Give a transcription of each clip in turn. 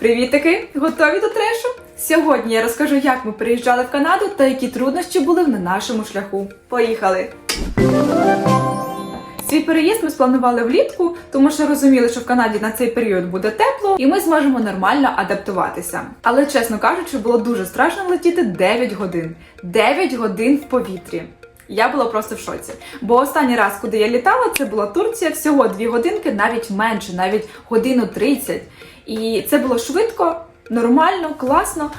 Привітики! Готові до трешу? Сьогодні я розкажу, як ми переїжджали в Канаду та які труднощі були на нашому шляху. Поїхали! Свій переїзд ми спланували влітку, тому що розуміли, що в Канаді на цей період буде тепло, і ми зможемо нормально адаптуватися. Але чесно кажучи, було дуже страшно летіти 9 годин. 9 годин в повітрі. Я була просто в шоці. Бо останній раз, куди я літала, це була Турція, всього 2 годинки, навіть менше, навіть годину 30. І це було швидко, нормально, класно.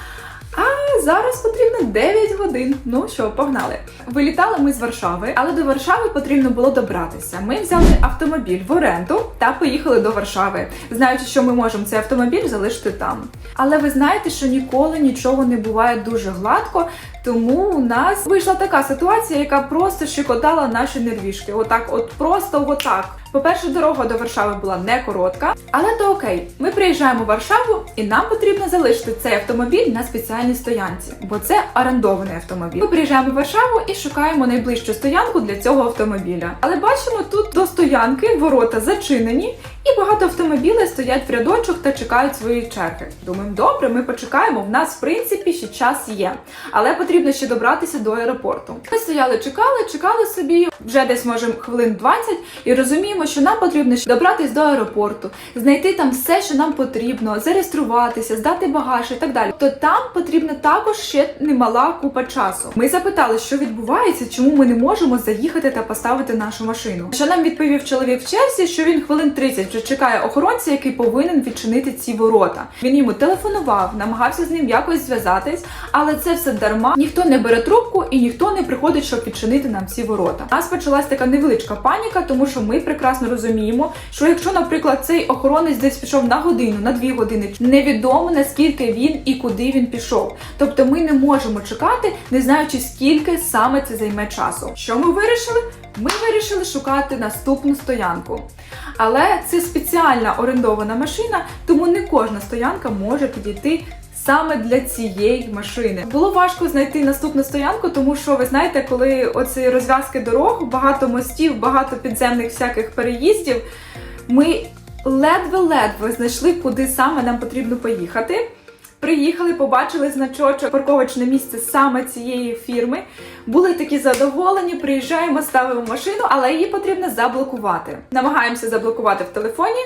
А зараз потрібно 9 годин. Ну що, погнали. Вилітали ми з Варшави, але до Варшави потрібно було добратися. Ми взяли автомобіль в оренду та поїхали до Варшави, знаючи, що ми можемо цей автомобіль залишити там. Але ви знаєте, що ніколи нічого не буває дуже гладко. Тому у нас вийшла така ситуація, яка просто щекотала наші нервішки. Отак, от просто отак. По-перше, дорога до Варшави була не коротка, але то окей. Ми приїжджаємо в Варшаву, і нам потрібно залишити цей автомобіль на спеціальній стоянці, бо це орендований автомобіль. Ми приїжджаємо в Варшаву і шукаємо найближчу стоянку для цього автомобіля. Але бачимо, тут до стоянки ворота зачинені, і багато автомобілів стоять в рядочок та чекають своєї черги. Думаємо, добре, ми почекаємо. В нас в принципі ще час є, але потрібно ще добратися до аеропорту. Ми стояли, чекали, чекали собі вже десь може хвилин 20 і розуміємо, що нам потрібно ще добратися до аеропорту, знайти там все, що нам потрібно, зареєструватися, здати багаж і так далі. То там потрібна також ще немала купа часу. Ми запитали, що відбувається, чому ми не можемо заїхати та поставити нашу машину. Що нам відповів чоловік в черзі, що він хвилин 30 вже чекає охоронця, який повинен відчинити ці ворота. Він йому телефонував, намагався з ним якось зв'язатись, але це все дарма. Ніхто не бере трубку і ніхто не приходить, щоб відчинити нам ці ворота. У нас почалась така невеличка паніка, тому що ми прекрасно розуміємо, що якщо, наприклад, цей охоронець десь пішов на годину, на дві години, невідомо наскільки він і куди він пішов. Тобто ми не можемо чекати, не знаючи скільки саме це займе часу. Що ми вирішили? Ми вирішили шукати наступну стоянку. Але це спеціальна орендована машина, тому не кожна стоянка може підійти. Саме для цієї машини було важко знайти наступну стоянку, тому що ви знаєте, коли оці розв'язки дорог, багато мостів, багато підземних всяких переїздів, ми ледве-ледве знайшли, куди саме нам потрібно поїхати. Приїхали, побачили значочок, парковочне місце саме цієї фірми. Були такі задоволені, приїжджаємо, ставимо машину, але її потрібно заблокувати. Намагаємося заблокувати в телефоні.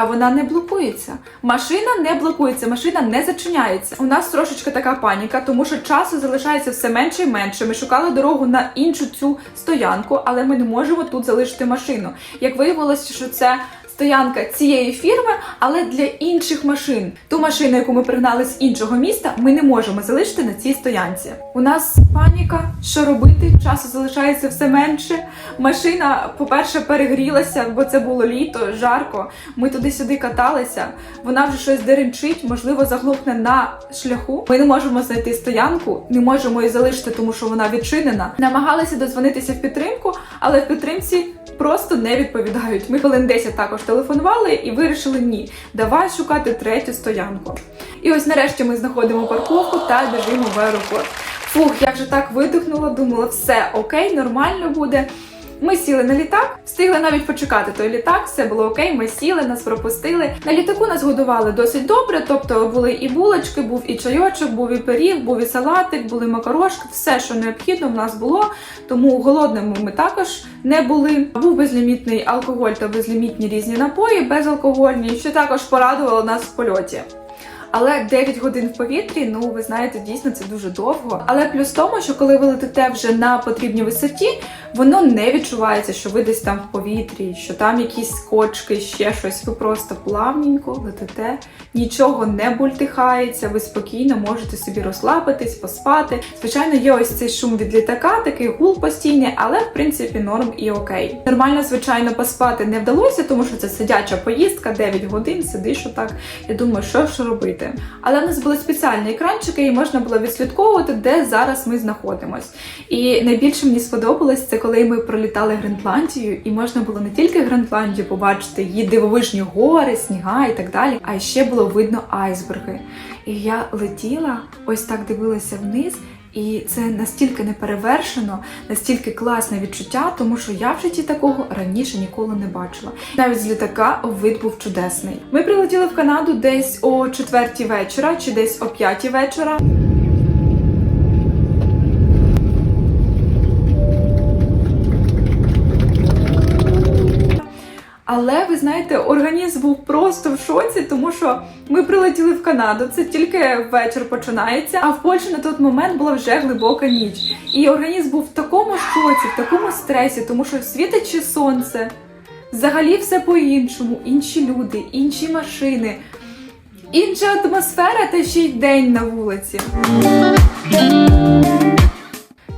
А вона не блокується. Машина не блокується, машина не зачиняється. У нас трошечки така паніка, тому що часу залишається все менше і менше. Ми шукали дорогу на іншу цю стоянку, але ми не можемо тут залишити машину. Як виявилося, що це стоянка цієї фірми, але для інших машин. Ту машину, яку ми пригнали з іншого міста, ми не можемо залишити на цій стоянці. У нас паніка, що робити? Часу залишається все менше. Машина, по-перше, перегрілася, бо це було літо, жарко. Ми туди-сюди каталися. Вона вже щось деренчить, можливо, заглохне на шляху. Ми не можемо знайти стоянку, не можемо її залишити, тому що вона відчинена. Намагалися дозвонитися в підтримку, але в підтримці просто не відповідають. Ми хвилин 10 також телефонували і вирішили ні. Давай шукати третю стоянку. І ось нарешті ми знаходимо парковку та біжимо в аеропорт. Фух, я вже так видихнула, думала, все окей, нормально буде. Ми сіли на літак, встигли навіть почекати той літак, все було окей. Ми сіли, нас пропустили. На літаку нас годували досить добре. Тобто були і булочки, був і чайочок, був і пиріг, був і салатик, були макарошки, все, що необхідно, в нас було. Тому голодними ми також не були. Був безлімітний алкоголь та безлімітні різні напої, безалкогольні, що також порадувало нас в польоті. Але 9 годин в повітрі, ну ви знаєте, дійсно це дуже довго. Але плюс в тому, що коли ви летите вже на потрібній висоті, воно не відчувається, що ви десь там в повітрі, що там якісь кочки, ще щось. Ви просто плавненько летите, нічого не бультихається, ви спокійно можете собі розслабитись, поспати. Звичайно, є ось цей шум від літака, такий гул постійний, але в принципі норм і окей. Нормально, звичайно, поспати не вдалося, тому що це сидяча поїздка, 9 годин, сидиш отак. Я думаю, що ж робити. Але в нас були спеціальні екранчики, і можна було відслідковувати, де зараз ми знаходимось. І найбільше мені сподобалось це, коли ми пролітали Гренландію, і можна було не тільки Гренландію побачити, її дивовижні гори, сніга і так далі, а ще було видно айсберги. І я летіла, ось так дивилася вниз. І це настільки неперевершено, настільки класне відчуття, тому що я в житті такого раніше ніколи не бачила. Навіть з літака вид був чудесний. Ми прилетіли в Канаду десь о четвертій вечора чи десь о п'ятій вечора. Але ви знаєте, організм був просто в шоці, тому що ми прилетіли в Канаду. Це тільки вечір починається. А в Польщі на той момент була вже глибока ніч. І організм був в такому шоці, в такому стресі, тому що ще сонце. Взагалі все по-іншому, інші люди, інші машини, інша атмосфера та ще й день на вулиці.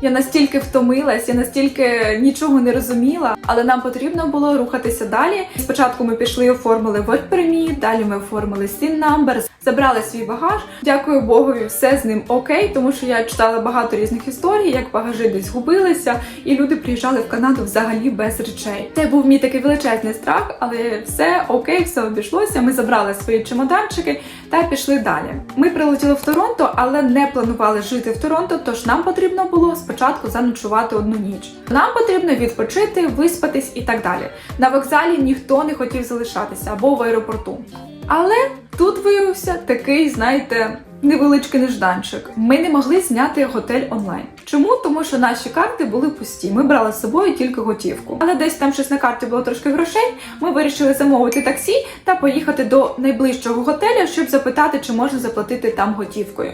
Я настільки втомилась, я настільки нічого не розуміла, але нам потрібно було рухатися далі. Спочатку ми пішли оформили work далі ми оформили SIN number, забрали свій багаж. Дякую Богові, все з ним окей, тому що я читала багато різних історій, як багажі десь губилися, і люди приїжджали в Канаду взагалі без речей. Це був мій такий величезний страх, але все окей, все обійшлося. Ми забрали свої чемоданчики та пішли далі. Ми прилетіли в Торонто, але не планували жити в Торонто, тож нам потрібно було спочатку заночувати одну ніч. Нам потрібно відпочити, виспатись і так далі. На вокзалі ніхто не хотів залишатися або в аеропорту. Але тут виявився такий, знаєте, невеличкий нежданчик. Ми не могли зняти готель онлайн. Чому? Тому що наші карти були пусті. Ми брали з собою тільки готівку. Але десь там щось на карті було трошки грошей. Ми вирішили замовити таксі та поїхати до найближчого готеля, щоб запитати, чи можна заплатити там готівкою.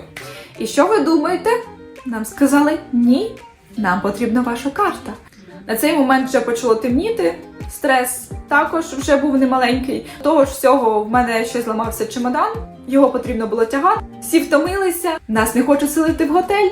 І що ви думаєте? Нам сказали ні, нам потрібна ваша карта. На цей момент вже почало темніти. Стрес також вже був немаленький. Того ж всього в мене ще зламався чемодан, його потрібно було тягати. Всі втомилися, нас не хочуть селити в готель.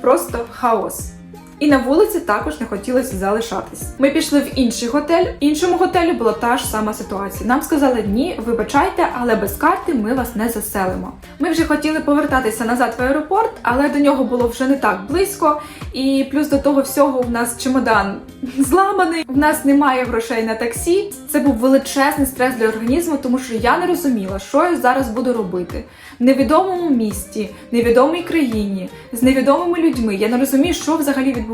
Просто хаос. І на вулиці також не хотілося залишатись. Ми пішли в інший готель. В іншому готелі була та ж сама ситуація. Нам сказали ні, вибачайте, але без карти ми вас не заселимо. Ми вже хотіли повертатися назад в аеропорт, але до нього було вже не так близько. І плюс до того всього в нас чемодан зламаний. В нас немає грошей на таксі. Це був величезний стрес для організму, тому що я не розуміла, що я зараз буду робити в невідомому місті, невідомій країні, з невідомими людьми. Я не розумію, що взагалі відбувається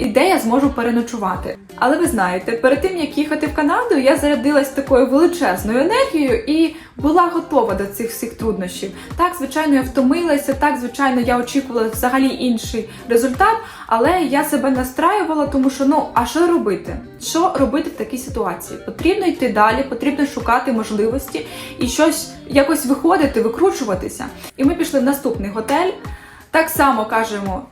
і де я зможу переночувати. Але ви знаєте, перед тим як їхати в Канаду, я зарядилась такою величезною енергією і була готова до цих всіх труднощів. Так, звичайно, я втомилася, так, звичайно, я очікувала взагалі інший результат, але я себе настраювала, тому що ну а що робити? Що робити в такій ситуації? Потрібно йти далі, потрібно шукати можливості і щось якось виходити, викручуватися. І ми пішли в наступний готель. Так само кажемо.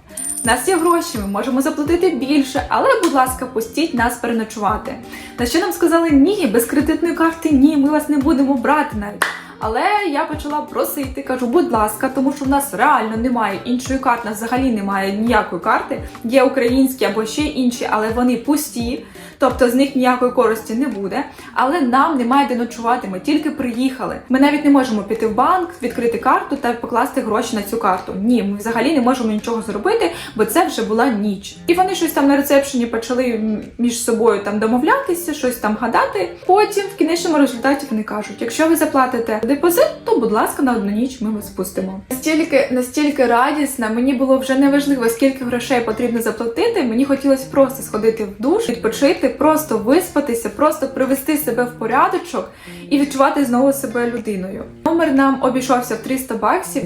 У нас є гроші, ми можемо заплатити більше, але, будь ласка, пустіть нас переночувати. На що нам сказали ні, без кредитної карти ні, ми вас не будемо брати навіть. Але я почала просити, кажу, будь ласка, тому що в нас реально немає іншої карти, взагалі немає ніякої карти. Є українські або ще інші, але вони пусті, тобто з них ніякої користі не буде. Але нам немає де ночувати. Ми тільки приїхали. Ми навіть не можемо піти в банк, відкрити карту та покласти гроші на цю карту. Ні, ми взагалі не можемо нічого зробити, бо це вже була ніч. І вони щось там на рецепшені почали між собою там домовлятися, щось там гадати. Потім в кінечному результаті вони кажуть: якщо ви заплатите депозит, то будь ласка, на одну ніч ми вас пустимо. Настільки настільки радісна, мені було вже не важливо, скільки грошей потрібно заплатити. Мені хотілося просто сходити в душ, відпочити, просто виспатися, просто привести себе в порядочок і відчувати знову себе людиною. Номер нам обійшовся в 300 баксів.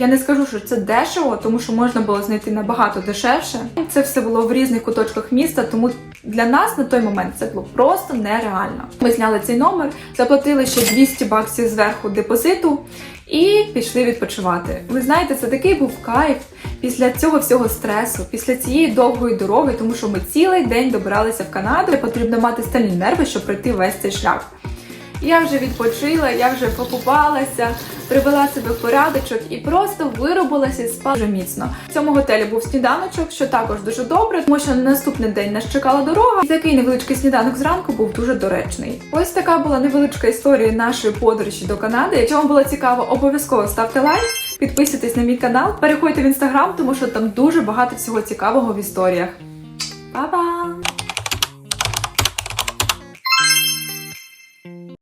Я не скажу, що це дешево, тому що можна було знайти набагато дешевше. Це все було в різних куточках міста, тому для нас на той момент це було просто нереально. Ми зняли цей номер, заплатили ще 200 баксів зверху депозиту і пішли відпочивати. Ви знаєте, це такий був кайф після цього всього стресу, після цієї довгої дороги, тому що ми цілий день добиралися в Канаду. Потрібно мати стальні нерви, щоб пройти весь цей шлях. Я вже відпочила, я вже покупалася, привела себе в порядочок і просто виробилася і спала дуже міцно. В цьому готелі був сніданочок, що також дуже добре, тому що на наступний день нас чекала дорога. І такий невеличкий сніданок зранку був дуже доречний. Ось така була невеличка історія нашої подорожі до Канади. Якщо вам було цікаво, обов'язково ставте лайк. Підписуйтесь на мій канал, переходьте в інстаграм, тому що там дуже багато всього цікавого в історіях. Па-па!